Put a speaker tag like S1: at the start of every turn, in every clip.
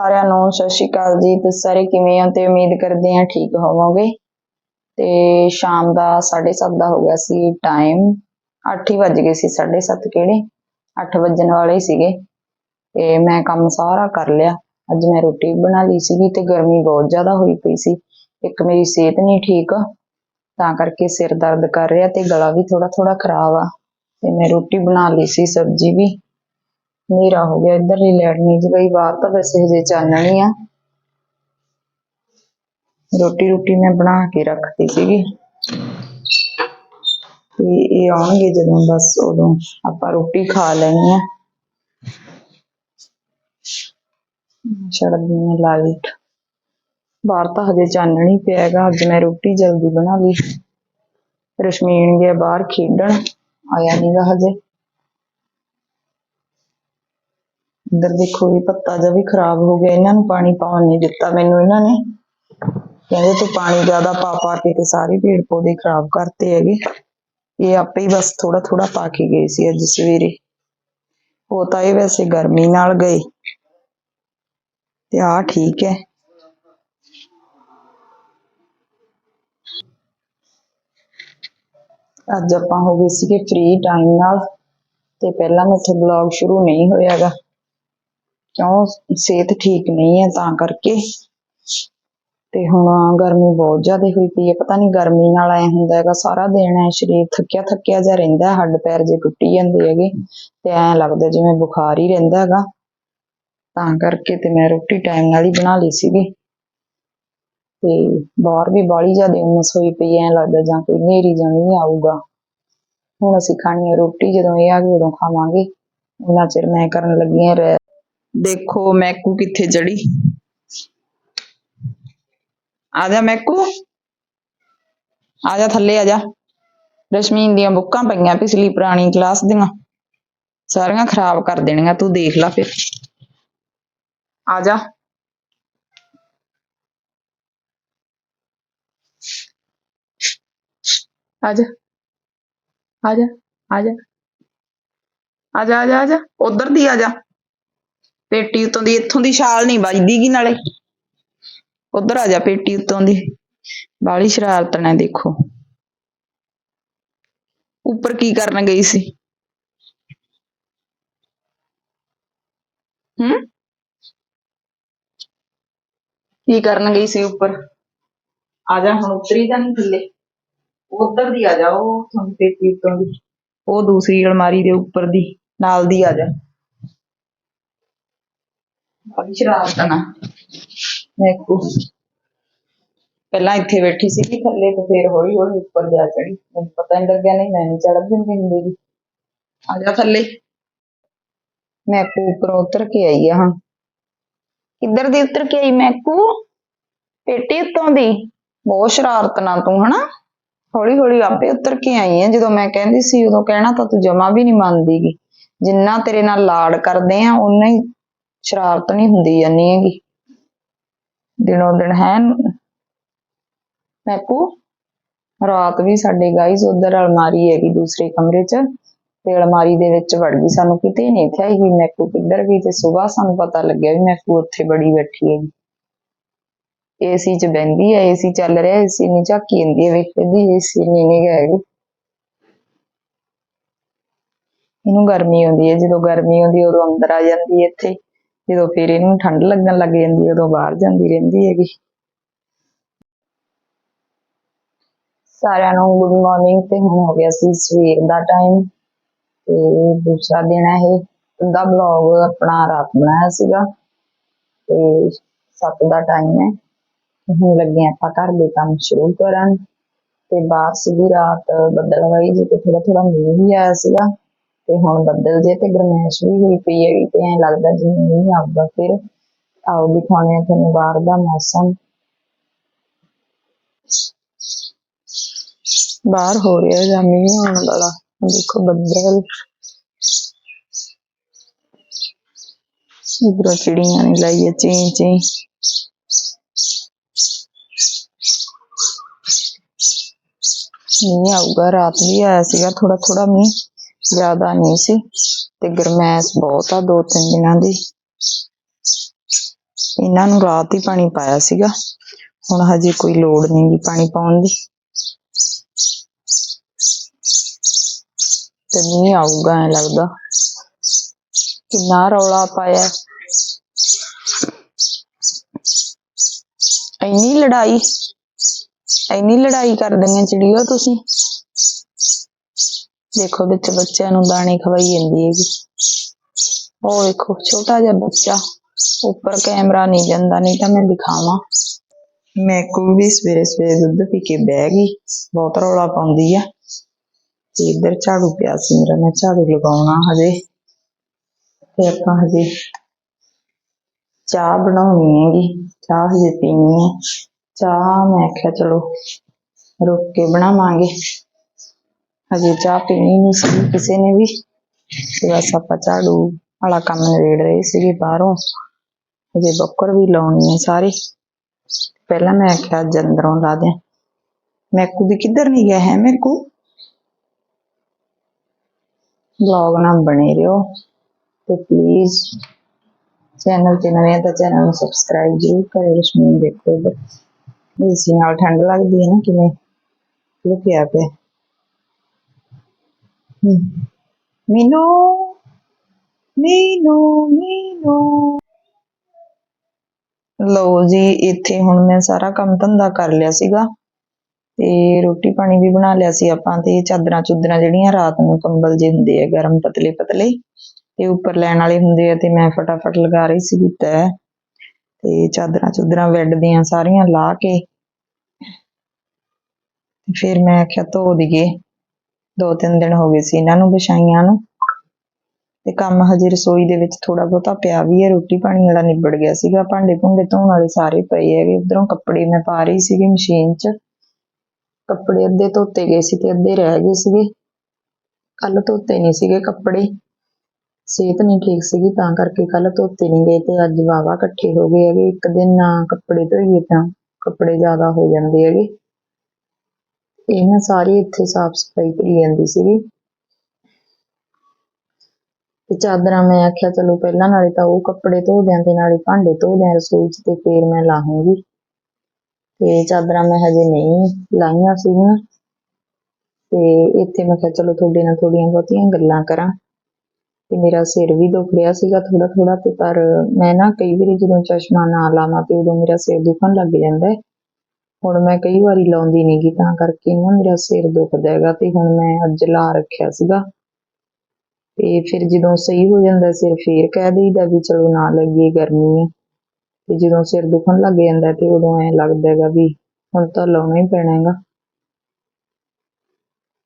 S1: ਸਾਰਿਆਂ ਨੂੰ ਸਤਿ ਸ਼੍ਰੀ ਅਕਾਲ ਜੀ। ਤੁਸੀਂ ਸਾਰੇ ਕਿਵੇਂ ਹੋ ਤੇ ਉਮੀਦ ਕਰਦੇ ਹਾਂ ਠੀਕ ਹੋਵੋਗੇ। ਤੇ ਸ਼ਾਮ ਦਾ 7:30 ਦਾ ਹੋ ਗਿਆ ਸੀ ਟਾਈਮ 8 ਹੀ ਵੱਜ ਗਏ ਸੀ 7:30 ਕਿਹੜੇ? 8 ਵੱਜਣ ਵਾਲੇ ਹੀ ਸੀਗੇ। ਤੇ ਮੈਂ ਕੰਮ ਸਾਰਾ ਕਰ ਲਿਆ। ਅੱਜ ਮੈਂ ਰੋਟੀ ਬਣਾ ਲਈ ਸੀਗੀ ਤੇ ਗਰਮੀ ਬਹੁਤ ਜ਼ਿਆਦਾ ਹੋਈ ਪਈ ਸੀ। ਇੱਕ ਮੇਰੀ ਸਿਹਤ ਨਹੀਂ ਠੀਕ, ਤਾਂ ਕਰਕੇ ਸਿਰ ਦਰਦ ਕਰ ਰਿਹਾ ਤੇ ਗਲਾ ਵੀ ਥੋੜਾ ਥੋੜਾ ਖਰਾਬ ਆ। ਤੇ ਮੈਂ ਰੋਟੀ ਬਣਾ ਲਈ ਸੀ, ਸਬਜ਼ੀ ਵੀ। ਹਨੇਰਾ ਹੋ ਗਿਆ ਇੱਧਰ ਹੀ ਲੈਣੀ ਜੀ ਬਈ ਬਾਹਰ ਤਾਂ ਵੈਸੇ ਹਜੇ ਚਾਨਣੀ ਆ। ਰੋਟੀ ਰੋਟੀ ਮੈਂ ਬਣਾ ਕੇ ਰੱਖਤੀ ਸੀਗੀ। ਤੇ ਇਹ ਆਉਣਗੇ ਜਦੋਂ, ਬਸ ਉਦੋਂ ਆਪਾਂ ਰੋਟੀ ਖਾ ਲੈਣੀ ਆ। ਛੱਡਦੀ ਹਾਂ ਲਾਈਟ ਬਾਹਰ ਤਾਂ ਹਜੇ ਚਾਨਣੀ ਪਿਆ ਹੈਗਾ, ਅੱਜ ਮੈਂ ਰੋਟੀ ਜਲਦੀ ਬਣਾ ਲਈ। ਰਸ਼ਮੀਨ ਗਿਆ ਬਾਹਰ ਖੇਡਣ, ਆਇਆ ਨੀਗਾ ਹਜੇ। ਇੱਧਰ ਦੇਖੋ ਵੀ ਪੱਤਾ ਜਿਹਾ ਵੀ ਖਰਾਬ ਹੋ ਗਿਆ, ਇਹਨਾਂ ਨੂੰ ਪਾਣੀ ਪਾਉਣ ਨਹੀਂ ਦਿੱਤਾ ਮੈਨੂੰ ਇਹਨਾਂ ਨੇ। ਕਹਿੰਦੇ ਤੂੰ ਪਾਣੀ ਜ਼ਿਆਦਾ ਪਾ ਪਾ ਕੇ ਤੇ ਸਾਰੇ ਪੇੜ ਪੌਦੇ ਖਰਾਬ ਕਰਤੇ ਹੈਗੇ। ਇਹ ਆਪੇ ਹੀ ਬਸ ਥੋੜਾ ਥੋੜਾ ਪਾ ਕੇ ਗਏ ਸੀ ਅੱਜ ਸਵੇਰੇ। ਉਹ ਤਾਂ ਇਹ ਵੈਸੇ ਗਰਮੀ ਨਾਲ ਗਏ। ਤੇ ਆ ਠੀਕ ਹੈ। ਅੱਜ ਆਪਾਂ ਹੋ ਗਏ ਸੀਗੇ ਫ੍ਰੀ ਟਾਈਮ ਨਾਲ। ਤੇ ਪਹਿਲਾਂ ਮੈਥੋਂ ਬਲੌਗ ਸ਼ੁਰੂ ਨਹੀਂ ਹੋਇਆਗਾ। ਕਿਉਂ? ਸਿਹਤ ਠੀਕ ਨਹੀਂ ਹੈ ਤਾਂ ਕਰਕੇ। ਤੇ ਹੁਣ ਗਰਮੀ ਬਹੁਤ ਜ਼ਿਆਦਾ ਹੋਈ ਪਈ ਹੈ। ਪਤਾ ਨਹੀਂ ਗਰਮੀ ਨਾਲ ਐ ਹੁੰਦਾ ਹੈਗਾ, ਸਾਰਾ ਦਿਨ ਐ ਸਰੀਰ ਥੱਕਿਆ ਥੱਕਿਆ ਜਿਹਾ ਰਹਿੰਦਾ ਹੱਡ ਪੈਰ ਜੇ ਟੁੱਟੀ ਜਾਂਦੇ ਹੈਗੇ, ਤੇ ਐ ਲੱਗਦਾ ਜਿਵੇਂ ਬੁਖਾਰ ਹੀ ਰਹਿੰਦਾ ਹੈਗਾ। ਤਾਂ ਕਰਕੇ ਤੇ ਮੈਂ ਰੋਟੀ ਟਾਈਮ ਨਾਲ ਹੀ ਬਣਾ ਲਈ ਸੀਗੀ। ਤੇ ਬਾਹਰ ਵੀ ਬਾਹਲੀ ਜ਼ਿਆਦਾ ਉਮਸ ਹੋਈ ਪਈ ਐ ਲੱਗਦਾ ਜਾਂ ਕੋਈ ਨੇਰੀ ਜਾਂ ਨਹੀਂ ਆਊਗਾ। ਹੁਣ ਅਸੀਂ ਖਾਣੀ ਹੈ ਰੋਟੀ, ਜਦੋਂ ਇਹ ਆ ਗਈ ਉਦੋਂ ਖਾਵਾਂਗੇ। ਉਹਨਾਂ ਚਿਰ ਮੈਂ ਕਰਨ ਲੱਗੀ ਹਾਂ ਦੇਖੋ ਮੈਕੂ ਕਿੱਥੇ ਚੜੀ ਆ ਜਾ ਮੈਕੂ। ਆ ਜਾ ਥੱਲੇ, ਆ ਜਾ। ਰਸ਼ਮੀਨ ਦੀਆਂ ਬੁੱਕਾਂ ਪਈਆਂ ਪਿਛਲੀ ਪੁਰਾਣੀ ਕਲਾਸ ਦੀਆਂ। ਸਾਰੀਆਂ ਖਰਾਬ ਕਰ ਦੇਣੀਆਂ, ਤੂੰ ਦੇਖ ਲੈ ਫਿਰ। ਆ ਜਾ। ਆ ਜਾ। ਆ ਜਾ ਆ ਜਾ। ਆ ਜਾ, ਆ ਜਾ ਆ ਜਾ ਉਧਰ ਦੀ ਆ ਜਾ ਪੇਟੀ ਉਤੋਂ ਦੀ, ਇੱਥੋਂ ਦੀ ਛਾਲ ਨਹੀਂ ਵੱਜਦੀ ਗੀ ਨਾਲੇ। ਉਧਰ ਆ ਜਾ ਪੇਟੀ ਉਤੋਂ ਦੀ। ਬਾਲੀ ਸ਼ਰਾਰਤ ਨੇ ਦੇਖੋ। ਉੱਪਰ ਕੀ ਕਰਨ ਗਈ ਸੀ? ਹੂੰ? ਕੀ ਕਰਨ ਗਈ ਸੀ ਉੱਪਰ? ਆ ਜਾ ਹੁਣ ਉੱਤਰੀ ਜਾਂ ਨਹੀਂ ਥੱਲੇ। ਉਧਰ ਦੀ ਆ ਜਾ, ਉਹ ਤੁਹਾਨੂੰ ਪੇਟੀ ਉਤੋਂ ਦੀ। ਉਹ ਦੂਸਰੀ ਅਲਮਾਰੀ ਦੇ ਉੱਪਰ ਦੀ, ਨਾਲ ਦੀ ਆ ਜਾ। ਬੜੀ ਸ਼ਰਾਰਤ ਨਾ ਮੈਕੂ ਪਹਿਲਾਂ ਇੱਥੇ ਬੈਠੀ ਸੀ ਥੱਲੇ ਤੇ ਫਿਰ ਹੌਲੀ ਹੌਲੀ ਉੱਪਰ ਜਾ ਚੜੀ ਮੈਨੂੰ ਪਤਾ ਨਹੀਂ ਲੱਗਿਆ, ਨਹੀਂ ਮੈਂ ਨਹੀਂ ਚੜ੍ਹ ਦਿੰਦੀ ਹੁੰਦੀ। ਗੀ। ਆ ਜਾ ਥੱਲੇ। ਮੈਕੂ ਉੱਪਰੋਂ ਉਤਰ ਕੇ ਆਈ ਆ ਹੁਣ ਕਿੱਧਰ ਦੀ ਉਤਰ ਕੇ ਆਈ ਮੈਕੂ ਪੇਟੀ ਉੱਤੋਂ ਦੀ? ਬਹੁਤ ਸ਼ਰਾਰਤ ਨਾਲ ਤੂੰ, ਹਨਾ? ਹੌਲੀ ਹੌਲੀ ਆਪੇ ਉਤਰ ਕੇ ਆਈ ਆ। ਜਦੋਂ ਮੈਂ ਕਹਿੰਦੀ ਸੀ, ਉਦੋਂ ਕਹਿਣਾ ਤਾਂ ਤੂੰ ਜਮਾ ਵੀ ਨਹੀਂ ਮੰਨਦੀ ਗੀ ਜਿੰਨਾ ਤੇਰੇ ਨਾਲ ਲਾੜ ਕਰਦੇ ਆ ਉਨਾ ਹੀ ਸ਼ਰਾਰਤ ਨਹੀਂ ਹੁੰਦੀ ਜਾਨੀ ਹੈਗੀ। ਦਿਨੋਂ ਦਿਨ ਹੈ ਮੈਕੂ ਰਾਤ ਵੀ ਸਾਡੇ ਗਾਈਸ ਉਧਰ ਅਲਮਾਰੀ ਹੈਗੀ ਦੂਸਰੇ ਕਮਰੇ 'ਚ, ਤੇ ਅਲਮਾਰੀ ਦੇ ਵਿੱਚ ਵੜ ਗਈ। ਸਾਨੂੰ ਕਿਤੇ ਨਹੀਂ ਥਿਆ ਕਿ ਮੈਕੂ ਕਿੱਧਰ ਗਈ ਤੇ ਸਵੇਰ ਸਾਨੂੰ ਪਤਾ ਲੱਗਿਆ ਵੀ ਮੈਕੂ ਉੱਥੇ ਬੜੀ ਬੈਠੀ ਹੈਗੀ। ਏਸੀ 'ਚ ਬਹਿੰਦੀ ਹੈ ਏਸੀ ਚੱਲ ਰਿਹਾ ਏਸੀ ਨਹੀਂ ਝਾਕੀ ਜਾਂਦੀ ਹੈ ਵੇਖਦੀ ਏਸੀ ਨਹੀਂ ਨਹੀਂ ਹੈਗੀ। ਇਹਨੂੰ ਗਰਮੀ ਆਉਂਦੀ ਹੈ, ਜਦੋਂ ਗਰਮੀ ਆਉਂਦੀ ਉਦੋਂ ਅੰਦਰ ਆ ਜਾਂਦੀ ਹੈ ਇੱਥੇ। ਜਦੋਂ ਫਿਰ ਇਹਨੂੰ ਠੰਡ ਲੱਗਣ ਲੱਗ ਜਾਂਦੀ ਹੈ, ਉਦੋਂ ਬਾਹਰ ਜਾਂਦੀ ਰਹਿੰਦੀ ਹੈਗੀ। ਸਾਰਿਆਂ ਨੂੰ ਗੁੱਡ ਮਾਰਨਿੰਗ ਤੇ ਹੁਣ ਹੋ ਗਿਆ ਸੀ ਸਵੇਰ ਦਾ ਟਾਈਮ ਤੇ ਦੂਸਰਾ ਦਿਨ ਹੈ ਇਹ ਦਾ ਬਲੌਗ ਆਪਣਾ ਰਾਤ ਬਣਾਇਆ ਸੀਗਾ। ਤੇ 7 ਦਾ ਟਾਈਮ ਹੈ। ਹੁਣ ਲੱਗੇ ਆਪਾਂ ਘਰ ਦੇ ਕੰਮ ਸ਼ੁਰੂ ਕਰਨ। ਤੇ ਬਾਅਦ ਸੀਗੀ ਰਾਤ ਬੱਦਲ ਵਾਈ ਜੀ ਤੇ ਥੋੜਾ ਥੋੜਾ ਮੀਂਹ ਵੀ ਆਇਆ ਸੀਗਾ। ਤੇ ਹੁਣ ਬੱਦਲ ਜੇ ਤੇ ਗਰਮੈਸ਼ ਵੀ ਹੋਈ ਪਈ ਹੈ ਤੇ ਐਂ ਲੱਗਦਾ ਜਿਵੇਂ ਮੀਂਹ ਆਊਗਾ। ਫਿਰ ਆਓ ਦਿਖਾਉਂਦੇ ਹਾਂ ਤੁਹਾਨੂੰ ਬਾਹਰ ਦਾ ਮੌਸਮ। ਬਾਹਰ ਹੋ ਰਿਹਾ ਜਾਂ ਮੀਂਹ ਆਉਣ ਵਾਲਾ। ਦੇਖੋ ਬੱਦਲ। ਇਧਰੋਂ ਚਿੜੀਆਂ ਨੇ ਲਾਈ ਹੈ ਚੀਂ ਚੀਂ। ਮੀਂਹ ਆਊਗਾ, ਰਾਤ ਵੀ ਆਇਆ ਸੀਗਾ ਥੋੜਾ ਥੋੜਾ ਮੀਂਹ। ਜ਼ਿਆਦਾ ਨਹੀਂ ਸੀ। ਤੇ ਗਰਮੈਸ਼ ਬਹੁਤ ਆ, ਦੋ ਤਿੰਨ ਦਿਨਾਂ ਦੀ। ਇਹਨਾਂ ਨੂੰ ਰਾਤ ਹੀ ਪਾਣੀ ਪਾਇਆ ਸੀਗਾ। ਹੁਣ ਹਜੇ ਕੋਈ ਲੋੜ ਨਹੀਂ ਗੀ ਪਾਣੀ ਪਾਉਣ ਦੀ। ਤੇ ਮੀਂਹ ਆਊਗਾ, ਐ ਲੱਗਦਾ। ਕਿੰਨਾ ਰੌਲਾ ਪਾਇਆ। ਇੰਨੀ ਲੜਾਈ ਇੰਨੀ ਲੜਾਈ ਕਰ ਦਿੰਦੇ ਚਿੜੀਓ ਤੁਸੀਂ। ਦੇਖੋ ਵਿੱਚ ਬੱਚਿਆਂ ਨੂੰ ਦਾਣੇ ਖਵਾਈ ਜਾਂਦੀ ਹੈਗੀ। ਉਹ ਦੇਖੋ ਛੋਟਾ ਜਿਹਾ ਬੱਚਾ, ਉੱਪਰ ਕੈਮਰਾ ਨਹੀਂ ਜਾਂਦਾ, ਨਹੀਂ ਤਾਂ ਮੈਂ ਦਿਖਾਵਾਂ। ਮੈਂ ਕੋਈ ਵੀ ਸਵੇਰੇ ਸਵੇਰੇ ਦੁੱਧ ਪੀ ਕੇ ਬਹਿ ਗਈ, ਬਹੁਤ ਰੌਲਾ ਪਾਉਂਦੀ ਆ। ਤੇ ਇੱਧਰ ਝਾੜੂ ਪਿਆ ਸੀ ਮੇਰਾ, ਮੈਂ ਝਾੜੂ ਲਗਾਉਣਾ ਹਜੇ। ਤੇ ਆਪਾਂ ਹਜੇ ਚਾਹ ਬਣਾਉਣੀ ਹੈਗੀ, ਚਾਹ ਹਜੇ ਪੀਣੀ ਹੈ ਚਾਹ ਮੈਂ ਆਖਿਆ ਚਲੋ ਰੁਕ ਕੇ ਬਣਾਵਾਂਗੇ। ਹਜੇ ਚਾਹ ਪੀਣੀ ਨਹੀਂ ਸੀ, ਕਿਸੇ ਨੇ ਵੀ। ਤੇ ਬਸ ਆਪਾਂ ਝਾੜੂ ਵਾਲਾ ਕੰਮ ਨਿਬੇੜ ਰਹੇ ਸੀਗੇ ਬਾਹਰੋਂ। ਹਜੇ ਬੱਕਰ ਵੀ ਲਾਉਣੀ ਹੈ ਸਾਰੇ। ਪਹਿਲਾਂ ਮੈਂ ਆਖਿਆ, ਅੱਜ ਅੰਦਰੋਂ ਲਾ ਦਿਆਂ। ਮੈਕੂ ਵੀ ਕਿੱਧਰ ਨਹੀਂ ਗਿਆ? ਹੈ ਮੈਕੂ ਵਲੌਗ ਨਾਲ ਬਣੇ ਰਹੋ। ਤੇ ਪਲੀਜ਼ ਚੈਨਲ ਤੇ ਨਵੇਂ ਆ ਤਾਂ ਚੈਨਲ ਨੂੰ ਸਬਸਕ੍ਰਾਈਬ ਜ਼ਰੂਰ ਕਰਿਓ ਰਸ਼ਮੀਨ ਦੇਖੋ ਇੱਧਰ। ਇਸ ਨਾਲ ਠੰਡ ਲੱਗਦੀ ਹੈ ਨਾ ਕਿਵੇਂ? ਲੁਕਿਆ ਪਿਆ। ਹਮ। ਮੀਨੂ ਮੀਨੂ ਲਓ ਜੀ, ਇੱਥੇ ਹੁਣ ਮੈਂ ਸਾਰਾ ਕੰਮ ਧੰਦਾ ਕਰ ਲਿਆ ਸੀਗਾ ਤੇ ਰੋਟੀ ਪਾਣੀ ਵੀ ਬਣਾ ਲਿਆ ਸੀ ਆਪਾਂ ਤੇ ਚਾਦਰਾਂ ਚੁਦਰਾਂ ਜਿਹੜੀਆਂ ਰਾਤ ਨੂੰ ਕੰਬਲ ਜੇ ਹੁੰਦੇ ਆ, ਗਰਮ ਪਤਲੇ ਪਤਲੇ ਤੇ ਉੱਪਰ ਲੈਣ ਵਾਲੇ ਹੁੰਦੇ ਆ ਤੇ ਮੈਂ ਫਟਾਫਟ ਲਗਾ ਰਹੀ ਸੀ ਤੈ। ਤੇ ਚਾਦਰਾਂ ਚੁਦਰਾਂ ਬੈੱਡ ਦੀਆਂ ਸਾਰੀਆਂ ਲਾ ਕੇ ਫਿਰ ਮੈਂ ਆਖਿਆ ਧੋ ਦਈਏ। ਦੋ ਤਿੰਨ ਦਿਨ ਹੋ ਗਏ ਸੀ ਇਹਨਾਂ ਨੂੰ ਵਿਛਾਈਆਂ ਨੂੰ। ਤੇ ਕੰਮ ਹਜੇ ਰਸੋਈ ਦੇ ਵਿੱਚ ਥੋੜਾ ਬਹੁਤਾ ਪਿਆ ਵੀ ਹੈ, ਰੋਟੀ ਪਾਣੀ ਵਾਲਾ ਨਿਬੜ ਗਿਆ ਸੀਗਾ। ਭਾਂਡੇ ਭੁੰਡੇ ਧੋਣ ਵਾਲੇ ਸਾਰੇ ਪਏ ਹੈਗੇ। ਉਧਰੋਂ ਕੱਪੜੇ ਮੈਂ ਪਾ ਰਹੀ ਸੀਗੀ ਮਸ਼ੀਨ 'ਚ। ਕੱਪੜੇ ਅੱਧੇ ਧੋਤੇ ਗਏ ਸੀ ਤੇ ਅੱਧੇ ਰਹਿ ਗਏ ਸੀਗੇ। ਕੱਲ ਧੋਤੇ ਨਹੀਂ ਸੀਗੇ ਕੱਪੜੇ। ਸਿਹਤ ਨਹੀਂ ਠੀਕ ਸੀਗੀ, ਤਾਂ ਕਰਕੇ ਕੱਲ ਧੋਤੇ ਨਹੀਂ ਗਏ ਤੇ ਅੱਜ ਵਾਵਾ ਇਕੱਠੇ ਹੋ ਗਏ ਹੈਗੇ। ਇੱਕ ਦਿਨ ਨਾ ਕੱਪੜੇ ਧੋਈਏ ਤਾਂ ਕੱਪੜੇ ਜ਼ਿਆਦਾ ਹੋ ਜਾਂਦੇ ਹੈਗੇ। ਇਹ ਨਾ ਸਾਰੀ ਇੱਥੇ ਸਾਫ਼ ਸਫ਼ਾਈ ਕਰੀ ਜਾਂਦੀ ਸੀਗੀ। ਤੇ ਚਾਦਰਾਂ ਮੈਂ ਆਖਿਆ, ਚਲੋ ਪਹਿਲਾਂ ਨਾਲੇ ਤਾਂ ਉਹ ਕੱਪੜੇ ਧੋ ਦਿਆਂ ਤੇ ਨਾਲੇ ਭਾਂਡੇ ਧੋ ਦਿਆਂ ਰਸੋਈ 'ਚ ਤੇ ਫੇਰ ਮੈਂ ਲਾਹੂੰਗੀ। ਤੇ ਚਾਦਰਾਂ ਮੈਂ ਹਜੇ ਨਹੀਂ ਲਾਈਆਂ ਸੀਗੀਆਂ। ਤੇ ਇੱਥੇ ਮੈਂ ਕਿਹਾ, ਚਲੋ ਤੁਹਾਡੇ ਨਾਲ ਥੋੜੀਆਂ ਬਹੁਤੀਆਂ ਗੱਲਾਂ ਕਰਾਂ। ਤੇ ਮੇਰਾ ਸਿਰ ਵੀ ਦੁਖ ਰਿਹਾ ਸੀਗਾ ਥੋੜਾ ਥੋੜਾ ਤੇ ਪਰ ਮੈਂ ਨਾ ਕਈ ਵਾਰੀ ਜਦੋਂ ਚਸ਼ਮਾ ਨਾ ਲਾਵਾਂ ਤੇ ਉਦੋਂ ਮੇਰਾ ਸਿਰ ਦੁਖਣ ਲੱਗ ਜਾਂਦਾ ਹੈ। ਹੁਣ ਮੈਂ ਕਈ ਵਾਰੀ ਲਾਉਂਦੀ ਨੀ ਗੀ ਤਾਂ ਕਰਕੇ ਨਾ ਮੇਰਾ ਸਿਰ ਦੁਖਦਾ ਹੈਗਾ ਤੇ ਹੁਣ ਮੈਂ ਅੱਜ ਲਾ ਰੱਖਿਆ ਸੀਗਾ। ਤੇ ਫਿਰ ਜਦੋਂ ਸਹੀ ਹੋ ਜਾਂਦਾ, ਸਿਰ ਫੇਰ ਕਹਿ ਦਈਦਾ ਵੀ ਚਲੋ ਨਾ ਲੱਗੀਏ ਗਰਮੀ ਹੈ ਤੇ ਜਦੋਂ ਸਿਰ ਦੁਖਣ ਲੱਗ ਜਾਂਦਾ ਤੇ ਉਦੋਂ ਐ ਲੱਗਦਾ ਹੈਗਾ ਵੀ ਹੁਣ ਤਾਂ ਲਾਉਣਾ ਹੀ ਪੈਣਾ ਹੈਗਾ।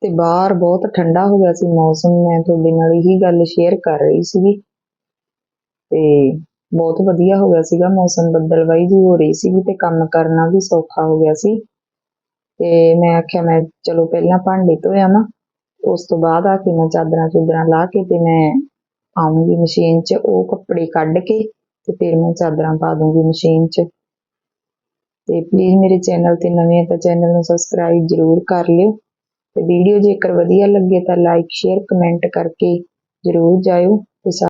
S1: ਤੇ ਬਾਹਰ ਬਹੁਤ ਠੰਡਾ ਹੋ ਗਿਆ ਸੀ ਮੌਸਮ, ਮੈਂ ਤੁਹਾਡੇ ਨਾਲ ਇਹੀ ਗੱਲ ਸ਼ੇਅਰ ਕਰ ਰਹੀ ਸੀਗੀ। ਤੇ ਬਹੁਤ ਵਧੀਆ ਹੋ ਗਿਆ ਸੀਗਾ, ਮੌਸਮ ਬੱਦਲਵਾਈ ਜੀ ਹੋ ਰਹੀ ਸੀਗੀ ਤੇ ਕੰਮ ਕਰਨਾ ਵੀ ਸੌਖਾ ਹੋ ਗਿਆ ਸੀ। ਤੇ ਮੈਂ ਆਖਿਆ, ਮੈਂ ਚਲੋ ਪਹਿਲਾਂ ਭਾਂਡੇ ਧੋਇਆ ਨਾ, ਉਸ ਤੋਂ ਬਾਅਦ ਆ ਕੇ ਮੈਂ ਚਾਦਰਾਂ ਚੁਦਰਾਂ ਲਾ ਕੇ ਤੇ ਮੈਂ ਆਉਂਗੀ ਮਸ਼ੀਨ 'ਚ, ਉਹ ਕੱਪੜੇ ਕੱਢ ਕੇ ਤੇ ਫਿਰ ਮੈਂ ਚਾਦਰਾਂ ਪਾ ਦੂੰਗੀ ਮਸ਼ੀਨ 'ਚ। ਤੇ ਪਲੀਜ਼ ਮੇਰੇ ਚੈਨਲ ਤੇ ਨਵੇਂ ਆ ਤਾਂ ਚੈਨਲ ਨੂੰ ਸਬਸਕ੍ਰਾਈਬ ਜ਼ਰੂਰ ਕਰ ਲਿਓ। ਤੇ ਵੀਡੀਓ ਜੇਕਰ ਵਧੀਆ ਲੱਗੇ ਤਾਂ ਲਾਈਕ ਸ਼ੇਅਰ ਕਮੈਂਟ ਕਰਕੇ ਜ਼ਰੂਰ ਜਾਇਓ।